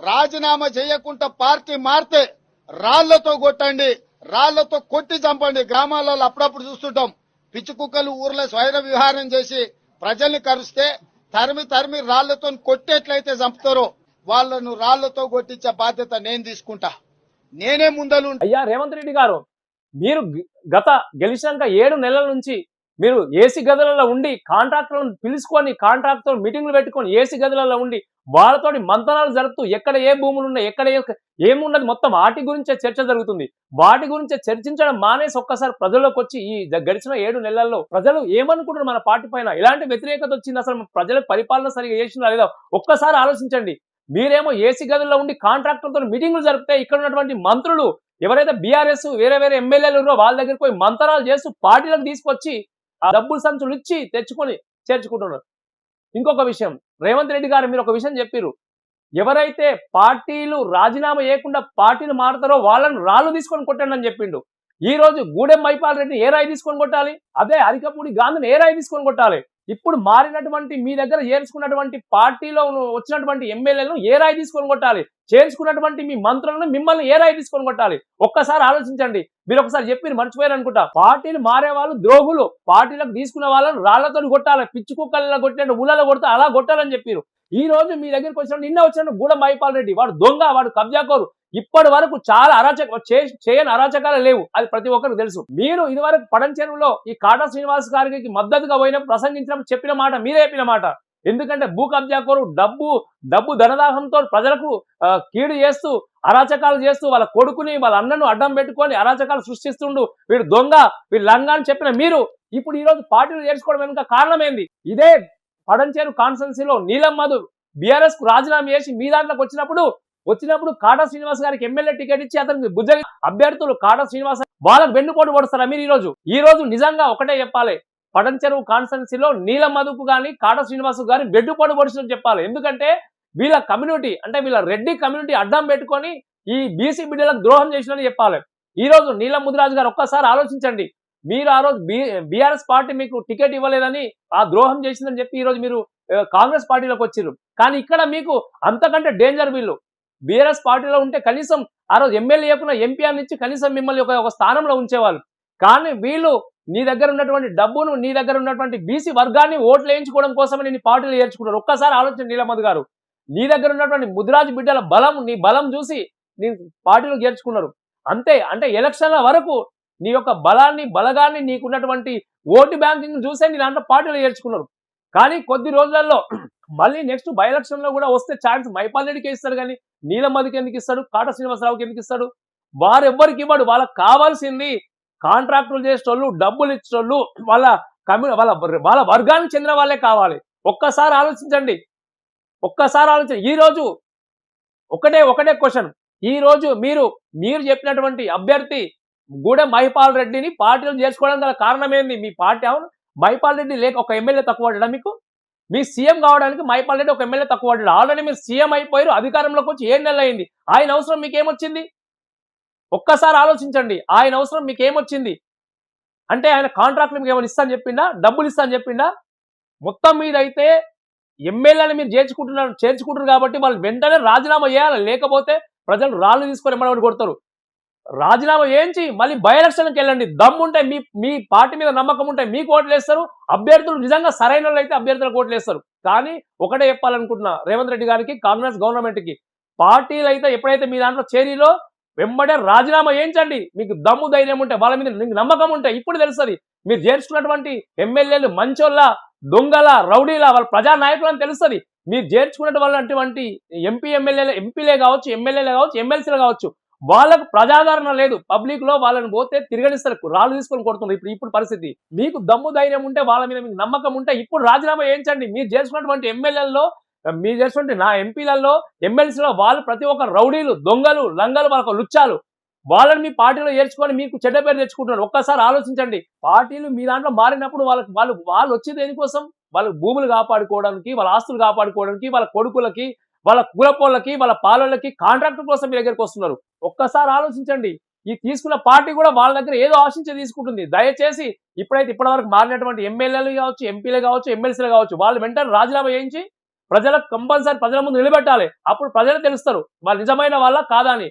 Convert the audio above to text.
రాజీనామా చేయకుండా పార్టీ మారితే రాళ్ళతో కొట్టండి రాళ్ళతో కొట్టి చంపండి. గ్రామాలలో అప్పుడప్పుడు చూస్తుంటాం. పిచ్చి కుక్కలు ఊర్లో స్వైర విహారం చేసి ప్రజల్ని కరిస్తే తరిమి తరిమి రాళ్ళతో కొట్టేట్లయితే చంపుతారో వాళ్ళను రాళ్ళతో కొట్టించే బాధ్యత నేను తీసుకుంటా. నేనే ముందలు అయ్యా రేవంత్ రెడ్డి గారు మీరు గత గెలిచినాక ఏడు నెలల నుంచి మీరు ఏసీ గదులలో ఉండి కాంట్రాక్టర్లను పిలుచుకొని కాంట్రాక్టర్ మీటింగ్లు పెట్టుకొని ఏసీ గదులలో ఉండి వాళ్ళతోటి మంతనాలు జరుపుతూ ఎక్కడ ఏ భూములు ఉన్నాయి ఎక్కడ ఏమున్నది మొత్తం వాటి గురించే చర్చ జరుగుతుంది. వాటి గురించే చర్చించడం మానేసి ఒక్కసారి ప్రజల్లోకి వచ్చి ఈ గడిచిన ఏడు నెలల్లో ప్రజలు ఏమనుకుంటున్నారు మన పార్టీ పైన? ఎలాంటి వ్యతిరేకత వచ్చింది అసలు ప్రజలకు పరిపాలన సరిగా చేసిందా లేదా? ఒక్కసారి ఆలోచించండి. మీరేమో ఏసీ గదుల్లో ఉండి కాంట్రాక్టర్తో మీటింగ్లు జరిపితే ఇక్కడ ఉన్నటువంటి మంత్రులు ఎవరైతే బీఆర్ఎస్ వేరే వేరే ఎమ్మెల్యేలు ఉన్నారో వాళ్ళ దగ్గరికి పోయి మంతనాలు చేస్తూ పార్టీలకు తీసుకొచ్చి ఆ డబ్బులు సంచులు ఇచ్చి తెచ్చుకొని చేర్చుకుంటున్నారు. ఇంకొక విషయం రేవంత్ రెడ్డి గారు మీరు ఒక విషయం చెప్పారు ఎవరైతే పార్టీలు రాజీనామా చేయకుండా పార్టీలు మారుతారో వాళ్ళని రాళ్ళు తీసుకొని కొట్టండి అని చెప్పిండు. ఈ రోజు గూడెం మైపాల్ రెడ్డిని ఏ రాయి తీసుకొని కొట్టాలి? అదే అరికపూడి గాంధీని ఏ రాయి తీసుకొని కొట్టాలి? ఇప్పుడు మారినటువంటి మీ దగ్గర చేర్చుకున్నటువంటి పార్టీలో వచ్చినటువంటి ఎమ్మెల్యేలను ఏ రాయి తీసుకొని కొట్టాలి? చేయించుకున్నటువంటి మీ మంత్రులను మిమ్మల్ని ఏ రాయి తీసుకొని కొట్టాలి? ఒక్కసారి ఆలోచించండి. మీరు ఒకసారి చెప్పి మర్చిపోయారు అనుకుంటా. పార్టీలు మారే వాళ్ళు ద్రోహులు. పార్టీలకు తీసుకున్న వాళ్ళని రాళ్ళతో కొట్టాలి. పిచ్చి కుక్కల్లో కొట్టినట్టు ఊళ్ళలో కొడితే అలా కొట్టాలని చెప్పారు. ఈ రోజు మీ దగ్గరికి వచ్చిన నిన్న వచ్చిన గూడ మహిపాల్ రెడ్డి. వాడు దొంగ వాడు కబ్జాకోరు ఇప్పటి వరకు చాలా అరాచక చేయని అరాచకాలు లేవు. అది ప్రతి ఒక్కరికి తెలుసు. మీరు ఇదివరకు పడంచెరువులో ఈ కాటా శ్రీనివాస్ గారికి మద్దతుగా పోయినప్పుడు ప్రసంగించినప్పుడు చెప్పిన మాట మీరే చెప్పిన మాట. ఎందుకంటే భూ కబ్జాకోరు డబ్బు డబ్బు ధనదాహంతో ప్రజలకు కీడు చేస్తూ అరాచకాలు చేస్తూ వాళ్ళ కొడుకుని వాళ్ళ అన్నను అడ్డం పెట్టుకొని అరాచకాలు సృష్టిస్తుండు. వీడు దొంగ వీడు లంగా అని చెప్పిన మీరు ఇప్పుడు ఈ రోజు పార్టీలు చేర్చుకోవడం వెనుక కారణం ఏంది? ఇదే పడంచేరు కాన్స్టెన్సీలో నీలం మధు బీఆర్ఎస్కు రాజీనామా చేసి మీ దాంట్లోకి వచ్చినప్పుడు వచ్చినప్పుడు కాటా శ్రీనివాస్ గారికి ఎమ్మెల్యే టికెట్ ఇచ్చి అతనికి బుద్ధ అభ్యర్థులు కాటా శ్రీనివాస్ వాళ్ళకు వెన్నుపోటు పడుస్తారా మీరు ఈ రోజు? ఈ రోజు నిజంగా ఒకటే చెప్పాలి. పడంచెరువు కాన్స్టెన్సీలో నీలం మధుకు కానీ కాట శ్రీనివాస్ గారి వెన్నుపోటు పొడిచినట్టు చెప్పాలి. ఎందుకంటే వీళ్ళ కమ్యూనిటీ అంటే వీళ్ళ రెడ్డి కమ్యూనిటీ అడ్డం పెట్టుకొని ఈ బీసీ బిడ్డలకు ద్రోహం చేసినని చెప్పాలి. ఈ రోజు నీలం ముదిరాజు గారు ఒక్కసారి ఆలోచించండి. మీరు ఆ రోజు బీఆర్ఎస్ పార్టీ మీకు టికెట్ ఇవ్వలేదని ఆ ద్రోహం చేసిందని చెప్పి ఈ రోజు మీరు కాంగ్రెస్ పార్టీలోకి వచ్చిర్రు. కానీ ఇక్కడ మీకు అంతకంటే డేంజర్ వీళ్ళు. బీఆర్ఎస్ పార్టీలో ఉంటే కనీసం ఆ రోజు ఎమ్మెల్యే ఎంపీఆర్ ఎంపీ అని ఇచ్చి కనీసం మిమ్మల్ని ఒక స్థానంలో ఉంచేవాళ్ళు. కానీ వీళ్ళు నీ దగ్గర ఉన్నటువంటి డబ్బును నీ దగ్గర ఉన్నటువంటి బీసీ వర్గాన్ని ఓట్లు వేయించుకోవడం కోసమే నేను పార్టీలు ఏర్చుకున్నాను ఒక్కసారి ఆలోచన నీలమధు గారు. నీ దగ్గర ఉన్నటువంటి ముద్రాజ్ బిడ్డల బలం నీ బలం చూసి నీ పార్టీలు గెలుచుకున్నారు. అంతే అంటే ఎలక్షన్ల వరకు నీ యొక్క బలాన్ని బలగాన్ని నీకున్నటువంటి ఓటు బ్యాంకింగ్ చూసే నీ దాంట్లో పార్టీలు ఏర్చుకున్నారు. కానీ కొద్ది రోజులలో మళ్ళీ నెక్స్ట్ బై ఎలక్షన్లో కూడా వస్తే ఛాన్స్ మైపాల్ రెడ్డికి ఇస్తాడు కానీ నీలమదికి ఎందుకు ఇస్తాడు? కాట శ్రీనివాసరావుకి ఎందుకు ఇస్తాడు? వారెవ్వరికి ఇవ్వడు. వాళ్ళకి కావాల్సింది కాంట్రాక్టులు చేసేటోళ్ళు డబ్బులు ఇచ్చేటోళ్ళు వాళ్ళ కమ్యూ వాళ్ళ వాళ్ళ వర్గానికి చెందిన వాళ్ళే కావాలి. ఒక్కసారి ఆలోచించండి. ఒక్కసారి ఆలోచించండి ఈ రోజు ఒకటే ఒకటే క్వశ్చన్. ఈ రోజు మీరు మీరు చెప్పినటువంటి అభ్యర్థి గూడెం మైపాల్ రెడ్డిని పార్టీలో చేర్చుకోవడం గల కారణం ఏంది? మీ పార్టీ అవును. మైపాల్ రెడ్డి లేక ఒక ఎమ్మెల్యే తక్కువ పడ్డా మీకు? మీ సీఎం కావడానికి మైపాల్ రెడ్డి ఒక ఎమ్మెల్యే తక్కువ పడ్డాడు ఆల్రెడీ మీరు సీఎం అయిపోయారు అధికారంలోకి వచ్చి ఏం నెలలు అయింది. ఆయన అవసరం మీకు ఏమొచ్చింది ఒక్కసారి ఆలోచించండి ఆయన అవసరం మీకు ఏమొచ్చింది అంటే ఆయన కాంట్రాక్ట్లు మీకు ఏమైనా ఇస్తాను చెప్పిందా డబ్బులు ఇస్తాను చెప్పిందా మొత్తం మీద అయితే ఎమ్మెల్యేని మీరు చేర్చుకుంటున్నారు చేర్చుకుంటున్నారు కాబట్టి వాళ్ళు వెంటనే రాజీనామా చేయాలి? లేకపోతే ప్రజలు రాళ్ళు తీసుకొని ఎమ్మడబడి కొడతారు. రాజీనామా చేయించి మళ్ళీ బై ఎలక్షన్కి వెళ్ళండి. దమ్ముంటే మీ మీ పార్టీ మీద నమ్మకం ఉంటే మీకు ఓట్లు వేస్తారు. అభ్యర్థులు నిజంగా సరైన వాళ్ళు అయితే అభ్యర్థులకు ఓట్లు వేస్తారు. కానీ ఒకటే చెప్పాలనుకుంటున్నా రేవంత్ రెడ్డి గారికి కాంగ్రెస్ గవర్నమెంట్కి పార్టీలు అయితే ఎప్పుడైతే మీ దాంట్లో చేరిలో వెంబడే రాజీనామా చేయించండి. మీకు దమ్ము ధైర్యం ఉంటే వాళ్ళ మీద మీకు నమ్మకం ఉంటే ఇప్పుడు తెలుస్తుంది. మీరు చేర్చుకున్నటువంటి ఎమ్మెల్యేలు మంచోళ్ళ దొంగల రౌడీల వాళ్ళ ప్రజానాయకులు అని తెలుస్తుంది. మీరు చేర్చుకున్నటువంటి వాళ్ళటువంటి ఎంపీ ఎమ్మెల్యేలు ఎంపీలే కావచ్చు ఎమ్మెల్యేలే కావచ్చు ఎమ్మెల్సీలు కావచ్చు వాళ్ళకు ప్రజాదరణ లేదు. పబ్లిక్లో వాళ్ళని పోతే తిరగనిస్తారు రాళ్ళు తీసుకొని కొడుతున్నారు ఇప్పుడు ఇప్పుడు పరిస్థితి. మీకు దమ్ము ధైర్యం ఉంటే వాళ్ళ మీద మీకు నమ్మకం ఉంటే ఇప్పుడు రాజీనామా చేయించండి. మీరు చేసుకున్నటువంటి ఎమ్మెల్యేల్లో మీరు చేసినటువంటి నా ఎంపీలలో ఎమ్మెల్సీలో వాళ్ళు ప్రతి ఒక్క రౌడీలు దొంగలు లంగలు వాళ్ళకు లుచ్చాలు. వాళ్ళని మీ పార్టీలో చేర్చుకొని మీకు చెడ్డ పేరు తెచ్చుకుంటున్నారు. ఒక్కసారి ఆలోచించండి. పార్టీలు మీ దాంట్లో మారినప్పుడు వాళ్ళకి వాళ్ళు వాళ్ళు వచ్చి దేనికోసం? వాళ్ళ భూములు కాపాడుకోవడానికి వాళ్ళ ఆస్తులు కాపాడుకోవడానికి వాళ్ళ కొడుకులకి వాళ్ళ కులపోళ్ళకి వాళ్ళ పాలలకి కాంట్రాక్ట్ కోసం మీ దగ్గరికి వస్తున్నారు. ఒక్కసారి ఆలోచించండి. ఈ తీసుకున్న పార్టీ కూడా వాళ్ళ దగ్గర ఏదో ఆశించి తీసుకుంటుంది. దయచేసి ఇప్పుడైతే ఇప్పటివరకు మారినటువంటి ఎమ్మెల్యేలు కావచ్చు ఎంపీలు కావచ్చు ఎమ్మెల్సీలు కావచ్చు వాళ్ళు వెంటనే రాజీనామా చేయించి ప్రజలకు కంపల్సరీ ప్రజల ముందు నిలబెట్టాలి. అప్పుడు ప్రజలు తెలుస్తారు వాళ్ళు నిజమైన వాళ్ళ? కాదా? అని.